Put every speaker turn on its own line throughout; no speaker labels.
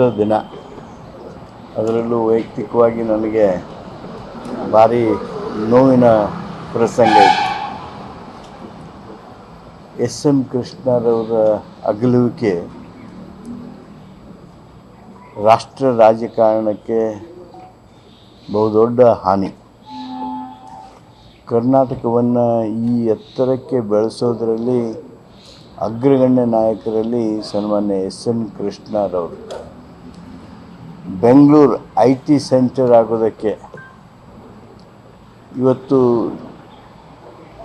ದಿನ. ಅದರಲ್ಲೂ ವೈಯಕ್ತಿಕವಾಗಿ ನನಗೆ ಭಾರಿ ನೋವಿನ ಪ್ರಸಂಗ ಇತ್ತು. ಎಸ್ ಎಂ ಕೃಷ್ಣರವರ ಅಗಲುವಿಕೆ ರಾಷ್ಟ್ರ ರಾಜಕಾರಣಕ್ಕೆ ಬಹುದೊಡ್ಡ ಹಾನಿ. ಕರ್ನಾಟಕವನ್ನು ಈ ಎತ್ತರಕ್ಕೆ ಬೆಳೆಸೋದರಲ್ಲಿ ಅಗ್ರಗಣ್ಯ ನಾಯಕರಲ್ಲಿ ಸನ್ಮಾನ್ಯ ಎಸ್ ಎಂ ಕೃಷ್ಣರವರು. ಬೆಂಗಳೂರು ಐ ಟಿ ಸೆಂಟರ್ ಆಗೋದಕ್ಕೆ ಇವತ್ತು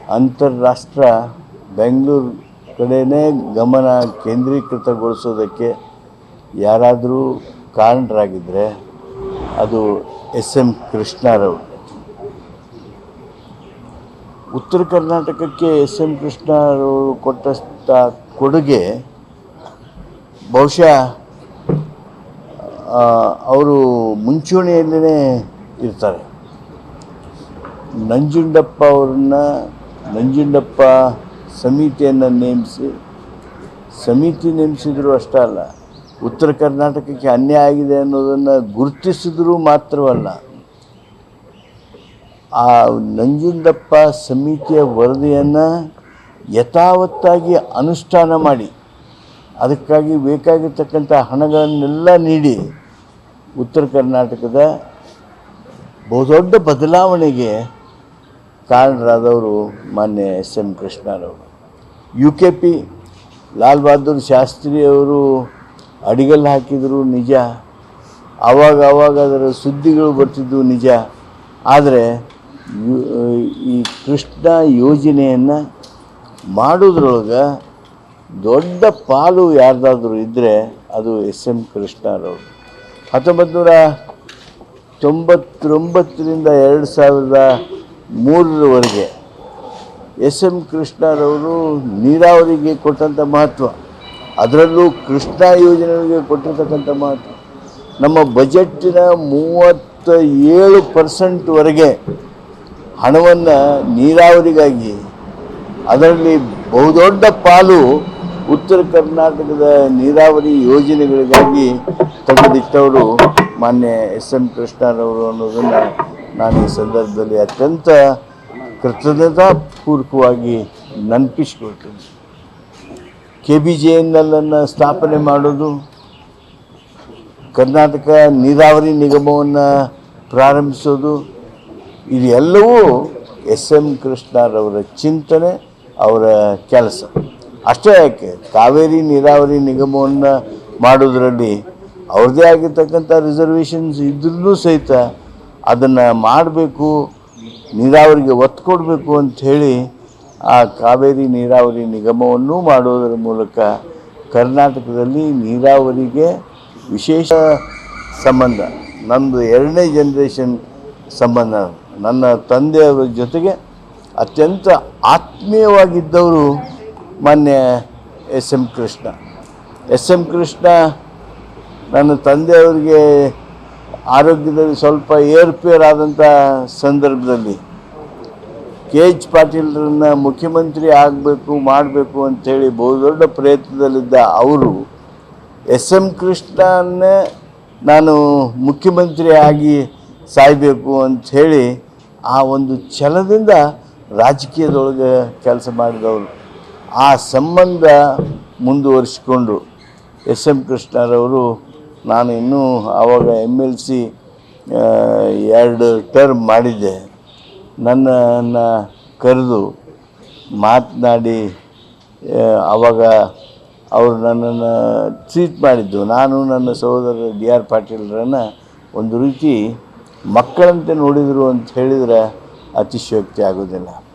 ಅಂತಾರಾಷ್ಟ್ರ ಬೆಂಗಳೂರು ಕಡೆಯೇ ಗಮನ ಕೇಂದ್ರೀಕೃತಗೊಳಿಸೋದಕ್ಕೆ ಯಾರಾದರೂ ಕಾರಣರಾಗಿದ್ದರೆ ಅದು ಎಸ್ ಎಂ ಕೃಷ್ಣರವರು. ಉತ್ತರ ಕರ್ನಾಟಕಕ್ಕೆ ಎಸ್ ಎಂ ಕೃಷ್ಣರವರು ಕೊಟ್ಟಂಥ ಕೊಡುಗೆ ಬಹುಶಃ ಅವರು ಮುಂಚೂಣಿಯಲ್ಲೇ ಇರ್ತಾರೆ. ನಂಜುಂಡಪ್ಪ ಅವ್ರನ್ನ ನಂಜುಂಡಪ್ಪ ಸಮಿತಿಯನ್ನು ನೇಮಿಸಿ, ಸಮಿತಿ ನೇಮಿಸಿದ್ರು ಅಷ್ಟೇ ಅಲ್ಲ, ಉತ್ತರ ಕರ್ನಾಟಕಕ್ಕೆ ಅನ್ಯಾಯ ಆಗಿದೆ ಅನ್ನೋದನ್ನು ಗುರುತಿಸಿದ್ರು ಮಾತ್ರವಲ್ಲ, ಆ ನಂಜುಂಡಪ್ಪ ಸಮಿತಿಯ ವರದಿಯನ್ನು ಯಥಾವತ್ತಾಗಿ ಅನುಷ್ಠಾನ ಮಾಡಿ, ಅದಕ್ಕಾಗಿ ಬೇಕಾಗಿರ್ತಕ್ಕಂಥ ಹಣಗಳನ್ನೆಲ್ಲ ನೀಡಿ ಉತ್ತರ ಕರ್ನಾಟಕದ ಬಹುದೊಡ್ಡ ಬದಲಾವಣೆಗೆ ಕಾರಣರಾದವರು ಮಾನ್ಯ S M ಕೃಷ್ಣರವರು. U K P Lal Bahadur ಶಾಸ್ತ್ರಿಯವರು ಅಡಿಗಲ್ಲಿ ಹಾಕಿದರು ನಿಜ ಆವಾಗ ಆವಾಗ ಅದರ ಸುದ್ದಿಗಳು ಬರ್ತಿದ್ದವು ನಿಜ. ಆದರೆ ಈ ಕೃಷ್ಣ ಯೋಜನೆಯನ್ನು ಮಾಡೋದ್ರೊಳಗೆ ದೊಡ್ಡ ಪಾಲು ಯಾರ್ದಾದ್ರೂ ಇದ್ದರೆ ಅದು ಎಸ್ ಎಂ ಕೃಷ್ಣರವರು. ಹತ್ತೊಂಬತ್ತು ನೂರ ತೊಂಬತ್ತೊಂಬತ್ತರಿಂದ ಎರಡು ಸಾವಿರದ ಮೂರರವರೆಗೆ ಎಸ್ ಎಂ ಕೃಷ್ಣರವರು ನೀರಾವರಿಗೆ ಕೊಟ್ಟಂಥ ಮಹತ್ವ. ಅದರಲ್ಲೂ ಕೃಷ್ಣ ಯೋಜನೆಗೆ ಕೊಟ್ಟಿರ್ತಕ್ಕಂಥ ಮಹತ್ವ. ನಮ್ಮ ಬಜೆಟ್ಟಿನ ಮೂವತ್ತ ಏಳು ಪರ್ಸೆಂಟ್ವರೆಗೆ ಹಣವನ್ನು ನೀರಾವರಿಗಾಗಿ ಅದರಲ್ಲಿ ಬಹುದೊಡ್ಡ ಪಾಲು ಉತ್ತರ ಕರ್ನಾಟಕದ ನೀರಾವರಿ ಯೋಜನೆಗಳಿಗಾಗಿ ತೆಗೆದಿಟ್ಟವರು ಮಾನ್ಯ ಎಸ್ ಎಂ ಕೃಷ್ಣರವರು ಅನ್ನೋದನ್ನು ನಾನು ಈ ಸಂದರ್ಭದಲ್ಲಿ ಅತ್ಯಂತ ಕೃತಜ್ಞತಾಪೂರ್ವಕವಾಗಿ ನೆನಪಿಸ್ಕೊಳ್ತೀನಿ. ಕೆ ಬಿ ಜೆ ಎನ್ ಎಲ್ಲನ್ನು ಸ್ಥಾಪನೆ ಮಾಡೋದು, ಕರ್ನಾಟಕ ನೀರಾವರಿ ನಿಗಮವನ್ನು ಪ್ರಾರಂಭಿಸೋದು ಇದೆಲ್ಲವೂ ಎಸ್ ಎಂ ಕೃಷ್ಣರವರ ಚಿಂತನೆ, ಅವರ ಕೆಲಸ. ಅಷ್ಟೇ ಯಾಕೆ, ಕಾವೇರಿ ನೀರಾವರಿ ನಿಗಮವನ್ನು ಮಾಡೋದರಲ್ಲಿ ಅವ್ರದ್ದೇ ಆಗಿರ್ತಕ್ಕಂಥ ರಿಸರ್ವೇಷನ್ಸ್ ಇದ್ರೂ ಸಹಿತ ಅದನ್ನು ಮಾಡಬೇಕು, ನೀರಾವರಿಗೆ ಒತ್ತು ಕೊಡಬೇಕು ಅಂಥೇಳಿ ಆ ಕಾವೇರಿ ನೀರಾವರಿ ನಿಗಮವನ್ನು ಮಾಡೋದರ ಮೂಲಕ ಕರ್ನಾಟಕದಲ್ಲಿ ನೀರಾವರಿಗೆ ವಿಶೇಷ ಸಂಬಂಧ, ನಂದು ಎರಡನೇ ಜನ್ರೇಷನ್ ಸಂಬಂಧ, ನನ್ನ ತಂದೆಯವರ ಜೊತೆಗೆ ಅತ್ಯಂತ ಆತ್ಮೀಯವಾಗಿದ್ದವರು ಮಾನ್ಯ S M Krishna. S M Krishna ನನ್ನ ತಂದೆಯವರಿಗೆ ಆರೋಗ್ಯದಲ್ಲಿ ಸ್ವಲ್ಪ ಏರ್ಪೇರ್ ಸಂದರ್ಭದಲ್ಲಿ ಕೆ ಎಚ್ ಪಾಟೀಲ್ರನ್ನ ಮುಖ್ಯಮಂತ್ರಿ ಆಗಬೇಕು, ಮಾಡಬೇಕು ಅಂಥೇಳಿ ಬಹುದೊಡ್ಡ ಪ್ರಯತ್ನದಲ್ಲಿದ್ದ ಅವರು ಎಸ್ ಎಂ ಕೃಷ್ಣನ್ನೇ ನಾನು ಮುಖ್ಯಮಂತ್ರಿ ಆಗಿ ಸಾಯಬೇಕು ಅಂಥೇಳಿ ಆ ಒಂದು ಛಲದಿಂದ ರಾಜಕೀಯದೊಳಗೆ ಕೆಲಸ ಮಾಡಿದವರು. ಆ ಸಂಬಂಧ ಮುಂದುವರಿಸಿಕೊಂಡು ಎಸ್ ಎಂ ಕೃಷ್ಣರವರು ನಾನು ಇನ್ನೂ ಆವಾಗ ಎಂ ಎಲ್ ಸಿ ಎರಡು ಟರ್ಮ್ ಮಾಡಿದ್ದೆ. ನನ್ನನ್ನು ಕರೆದು ಮಾತನಾಡಿ ಆವಾಗ ಅವರು ನನ್ನನ್ನು ಟ್ರೀಟ್ ಮಾಡಿದ್ದು. ನಾನು ನನ್ನ ಸಹೋದರ ಡಿ ಆರ್ ಪಾಟೀಲ್ರನ್ನು ಒಂದು ರೀತಿ ಮಕ್ಕಳಂತೆ ನೋಡಿದರು ಅಂತ ಹೇಳಿದರೆ ಅತಿಶಯೋಕ್ತಿ ಆಗೋದಿಲ್ಲ.